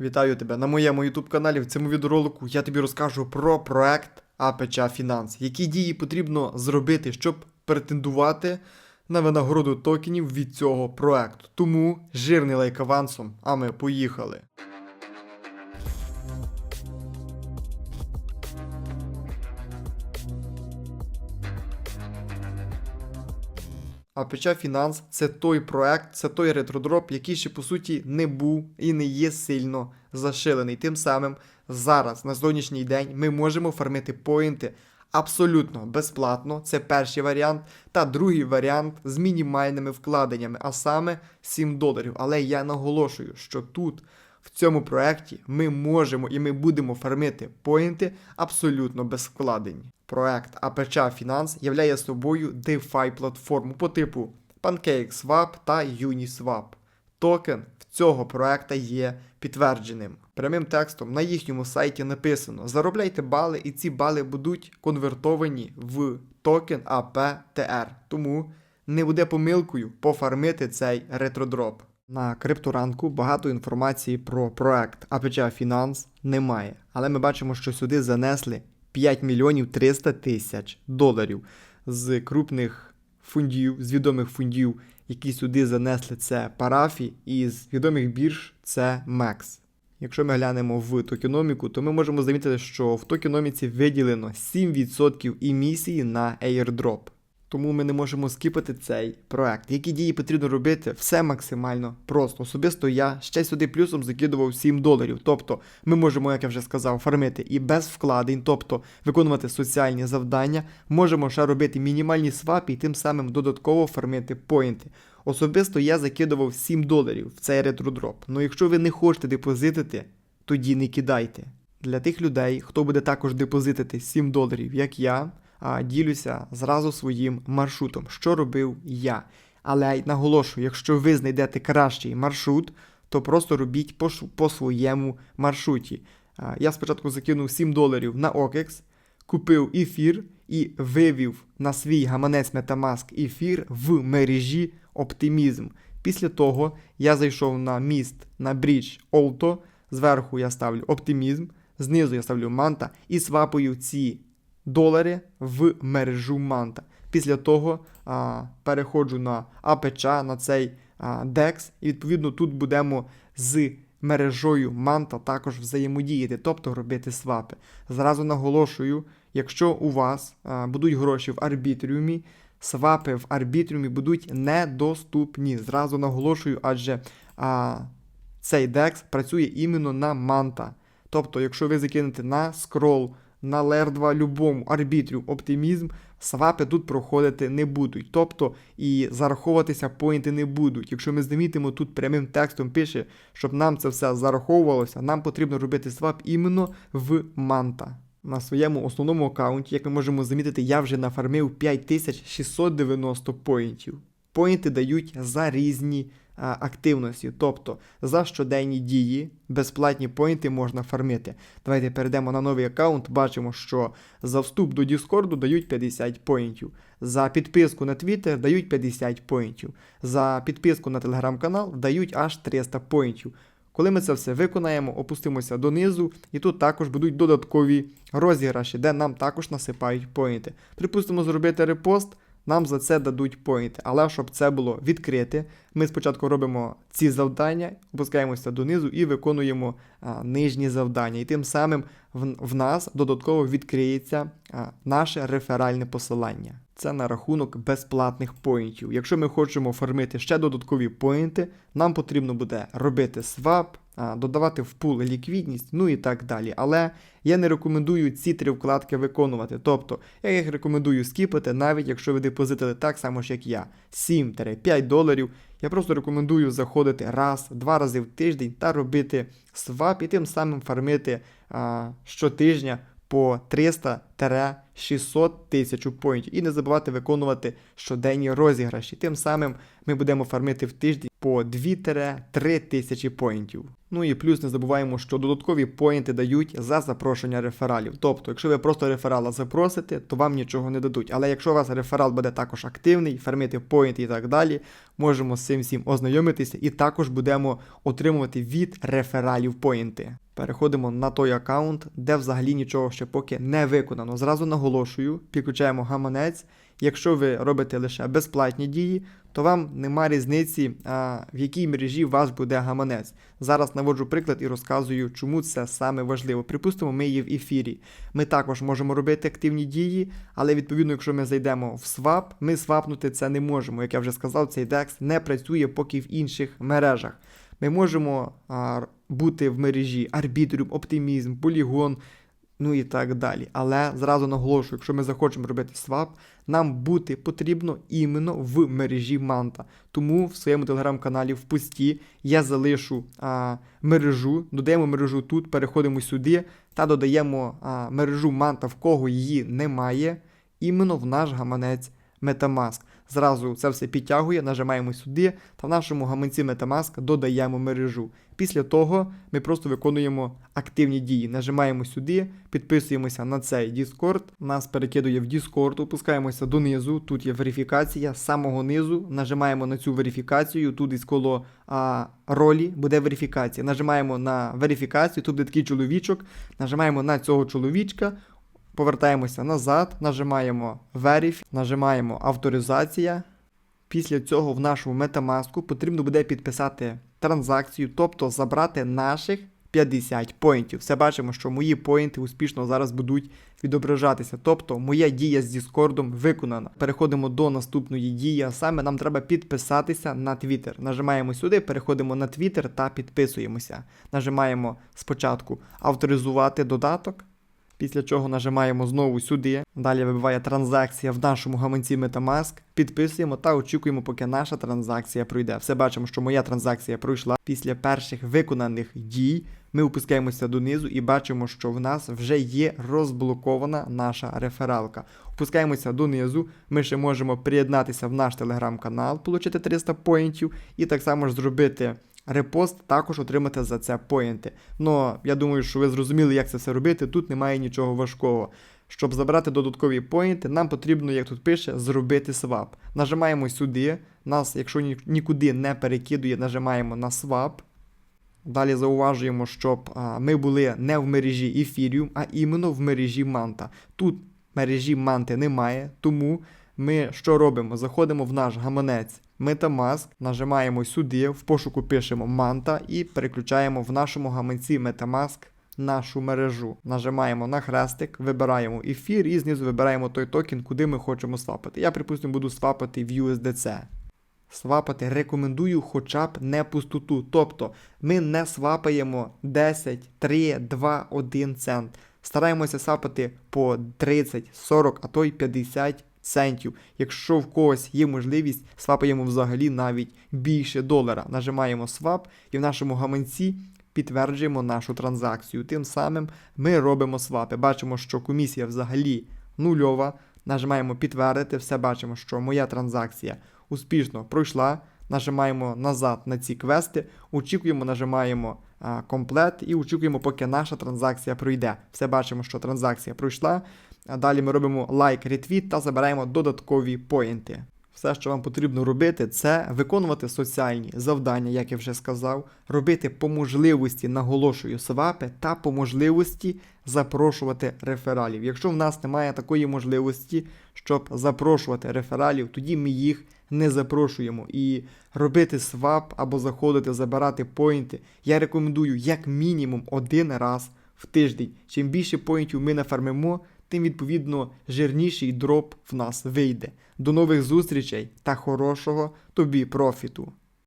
Вітаю тебе на моєму YouTube каналі. В цьому відеоролику я тобі розкажу про проект АПЧ Фінанс, які дії потрібно зробити, щоб претендувати на винагороду токенів від цього проекту. Тому жирний лайк авансом, а ми поїхали. АПЧ Фінанс це той проект, це той ретродроп, який ще по суті не був і не є сильно зашилений. Тим самим зараз, на сьогоднішній день, ми можемо фармити поінти абсолютно безплатно. Це перший варіант. Та другий варіант з мінімальними вкладеннями, а саме 7 доларів. Але я наголошую, що тут. В цьому проєкті ми можемо і ми будемо фармити поінти абсолютно без вкладень. Проект APC Finance являє собою DeFi платформу по типу PancakeSwap та Uniswap. Токен в цього проекта є підтвердженим. Прямим текстом на їхньому сайті написано: заробляйте бали, і ці бали будуть конвертовані в токен APTR. Тому не буде помилкою пофармити цей ретродроп. На крипторанку багато інформації про проект APC Finance немає, але ми бачимо, що сюди занесли 5 мільйонів 300 тисяч доларів з крупних фундів, з відомих фундів, які сюди занесли це парафі, і з відомих бірж це Мекс. Якщо ми глянемо в токеноміку, то ми можемо замітити, що в токеноміці виділено 7% емісії на airdrop. Тому ми не можемо скіпати цей проект. Які дії потрібно робити? Все максимально просто. Особисто я ще сюди плюсом закидував 7 доларів. Тобто ми можемо, як я вже сказав, фармити і без вкладень, тобто виконувати соціальні завдання, можемо ще робити мінімальні свапи і тим самим додатково фармити поінти. Особисто я закидував 7 доларів в цей ретродроп. Ну якщо ви не хочете депозитити, тоді не кидайте. Для тих людей, хто буде також депозитити 7 доларів, як я ділюся зразу своїм маршрутом, що робив я. Але наголошую, якщо ви знайдете кращий маршрут, то просто робіть по, по своєму маршруті. Я спочатку закинув 7 доларів на OKEX, купив ефір і вивів на свій гаманець Metamask ефір в мережі Оптимізм. Після того я зайшов на міст на брідж Олто, зверху я ставлю оптимізм, знизу я ставлю манта і свапаю ці долари в мережу Манта. Після того а, переходжу на АПЧ, на цей а, DEX, і відповідно тут будемо з мережою Манта також взаємодіяти, тобто робити свапи. Зразу наголошую, якщо у вас а, будуть гроші в арбітріумі, свапи в арбітріумі будуть недоступні. Зразу наголошую, адже а, цей DEX працює іменно на Манта. Тобто, якщо ви закинете на скрол, на 2 любому арбітрію оптимізм, свапи тут проходити не будуть. Тобто і зараховуватися поінти не будуть. Якщо ми замітимо, тут прямим текстом пише, щоб нам це все зараховувалося, нам потрібно робити свап іменно в манта. На своєму основному аккаунті, як ми можемо замітити, я вже нафармив 5690 поінтів. Поінти дають за різні активності, тобто за щоденні дії безплатні поінти можна фармити. Давайте перейдемо на новий аккаунт. Бачимо, що за вступ до Discord дають 50 поінтів. За підписку на Twitter дають 50 поінтів. За підписку на телеграм-канал дають аж 300 поінтів. Коли ми це все виконаємо, опустимося донизу, і тут також будуть додаткові розіграші, де нам також насипають поінти. Припустимо, зробити репост. Нам за це дадуть поінти. Але щоб це було відкрите, ми спочатку робимо ці завдання, опускаємося донизу і виконуємо а, нижні завдання. І тим самим в, в нас додатково відкриється а, наше реферальне посилання. Це на рахунок безплатних поінтів. Якщо ми хочемо фармити ще додаткові поінти, нам потрібно буде робити свап, додавати в пул ліквідність, ну і так далі. Але я не рекомендую ці три вкладки виконувати. Тобто, я їх рекомендую скіпати, навіть якщо ви депозитили так само ж, як я, 7-5 доларів. Я просто рекомендую заходити раз, два рази в тиждень та робити свап і тим самим фармити а, щотижня по 300-600 тисяч поінтів. І не забувати виконувати щоденні розіграші. Тим самим ми будемо фармити в тиждень по 2-3 тисячі поінтів. Ну і плюс не забуваємо, що додаткові поінти дають за запрошення рефералів. Тобто, якщо ви просто реферала запросите, то вам нічого не дадуть. Але якщо у вас реферал буде також активний, фармити поінти і так далі, можемо з цим всім ознайомитися і також будемо отримувати від рефералів поінти. Переходимо на той аккаунт, де взагалі нічого ще поки не виконано. Зразу наголошую, підключаємо гаманець. Якщо ви робите лише безплатні дії, то вам нема різниці, в якій мережі у вас буде гаманець. Зараз наводжу приклад і розказую, чому це саме важливо. Припустимо, ми є в ефірі. Ми також можемо робити активні дії, але відповідно, якщо ми зайдемо в свап, ми свапнути це не можемо. Як я вже сказав, цей DEX не працює поки в інших мережах. Ми можемо а, бути в мережі Арбітріум, Оптимізм, Полігон, ну і так далі. Але зразу наголошую, якщо ми захочемо робити свап, нам бути потрібно іменно в мережі Манта. Тому в своєму телеграм-каналі в пості я залишу а, мережу, додаємо мережу тут, переходимо сюди та додаємо а, мережу Манта, в кого її немає, іменно в наш гаманець Metamask. Зразу це все підтягує, нажимаємо сюди та в нашому гаманці Metamask додаємо мережу. Після того ми просто виконуємо активні дії. Нажимаємо сюди, підписуємося на цей Discord, нас перекидує в Discord, опускаємося донизу. Тут є верифікація. З самого низу нажимаємо на цю верифікацію. Тут із коло а, ролі буде верифікація. Нажимаємо на верифікацію, тут буде такий чоловічок. Нажимаємо на цього чоловічка. Повертаємося назад, нажимаємо Verify, нажимаємо авторизація. Після цього в нашому Metamask потрібно буде підписати транзакцію, тобто забрати наших 50 поінтів. Все бачимо, що мої поінти успішно зараз будуть відображатися. Тобто моя дія з Discord виконана. Переходимо до наступної дії, а саме нам треба підписатися на Twitter. Нажимаємо сюди, переходимо на Twitter та підписуємося. Нажимаємо спочатку авторизувати додаток. Після чого нажимаємо знову сюди. Далі вибиває транзакція в нашому гаманці Metamask. Підписуємо та очікуємо, поки наша транзакція пройде. Все бачимо, що моя транзакція пройшла. Після перших виконаних дій ми опускаємося донизу і бачимо, що в нас вже є розблокована наша рефералка. Опускаємося донизу. Ми ще можемо приєднатися в наш телеграм-канал, отримати 300 поінтів, і так само ж зробити. Репост також отримати за це поінти. Ну, я думаю, що ви зрозуміли, як це все робити. Тут немає нічого важкого. Щоб забрати додаткові поінти, нам потрібно, як тут пише, зробити свап. Нажимаємо сюди. Нас, якщо нікуди не перекидує, нажимаємо на свап. Далі зауважуємо, щоб а, ми були не в мережі Ethereum, а іменно в мережі Manta. Тут мережі Манти немає, тому ми що робимо? Заходимо в наш гаманець Metamask, нажимаємо сюди, в пошуку пишемо Manta і переключаємо в нашому гаманці Metamask нашу мережу. Нажимаємо на хрестик, вибираємо ефір і знизу вибираємо той токен, куди ми хочемо свапати. Я, припустимо, буду свапати в USDC. Свапати рекомендую хоча б не пустоту. Тобто ми не свапаємо 10, 3, 2, 1 цент. Стараємося свапати по 30, 40, а то й 50 центів. Якщо в когось є можливість, свапаємо взагалі навіть більше долара. Нажимаємо свап і в нашому гаманці підтверджуємо нашу транзакцію. Тим самим ми робимо свапи. Бачимо, що комісія взагалі нульова. Нажимаємо підтвердити, все бачимо, що моя транзакція успішно пройшла. Нажимаємо назад на ці квести, очікуємо, нажимаємо комплект і очікуємо, поки наша транзакція пройде. Все бачимо, що транзакція пройшла. А далі ми робимо лайк, ретвіт та забираємо додаткові поінти. Все, що вам потрібно робити, це виконувати соціальні завдання, як я вже сказав, робити по можливості, наголошую свапи та по можливості запрошувати рефералів. Якщо в нас немає такої можливості, щоб запрошувати рефералів, тоді ми їх не запрошуємо. І робити свап або заходити, забирати поінти, я рекомендую як мінімум один раз в тиждень. Чим більше поінтів ми нафармимо, тим відповідно жирніший дроп в нас вийде. До нових зустрічей та хорошого тобі профіту!